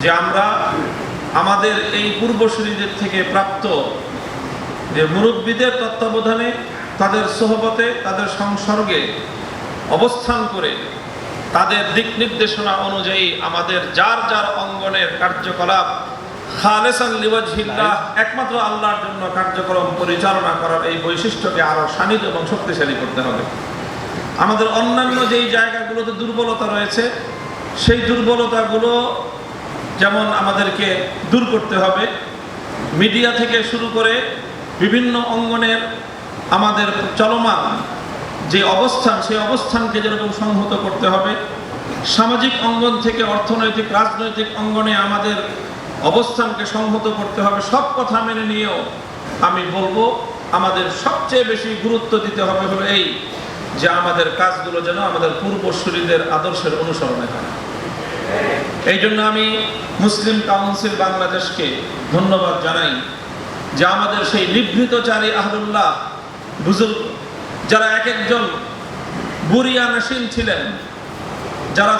যে আমরা আমাদের এই পূর্বসূরীদের থেকে প্রাপ্ত যে মুরব্বীদের তত্ত্বাবধানে তাদের সোহবতে তাদের সংসর্গে অবস্থান করে তাদের দিক নির্দেশনা অনুযায়ী আমাদের যার যার অঙ্গনের কার্যকলাপ খালেসান লিওয়াজহিল্লাহ একমাত্র আল্লাহর জন্য কার্যক্রম পরিচালনা করার এই বৈশিষ্ট্যকে আরও শানিত এবং শক্তিশালী করতে হবে। আমাদের অন্যান্য যেই জায়গাগুলোতে দুর্বলতা রয়েছে সেই দুর্বলতাগুলো যেমন আমাদেরকে দূর করতে হবে, মিডিয়া থেকে শুরু করে বিভিন্ন অঙ্গনের আমাদের চলমান যে অবস্থান, সেই অবস্থানকে যেরকম সংহত করতে হবে, সামাজিক অঙ্গন থেকে অর্থনৈতিক, রাজনৈতিক অঙ্গনে আমাদের অবস্থানকে সংহত করতে হবে, সব কথা মেনে নিয়েও আমি বলব, আমাদের সবচেয়ে বেশি গুরুত্ব দিতে হবে হলো এই যে আমাদের কাজগুলো যেন আমাদের পূর্বসূরীদের আদর্শের অনুসরণে হয়। এই জন্য আমি মুসলিম কাউন্সিল বাংলাদেশকে ধন্যবাদ জানাই যে আমাদের সেই নিভৃত নিভৃতচারী আহদুল্লাহ বুজুর্গ, যারা এক একজন বুড়িয়া নাসিন ছিলেন, যারা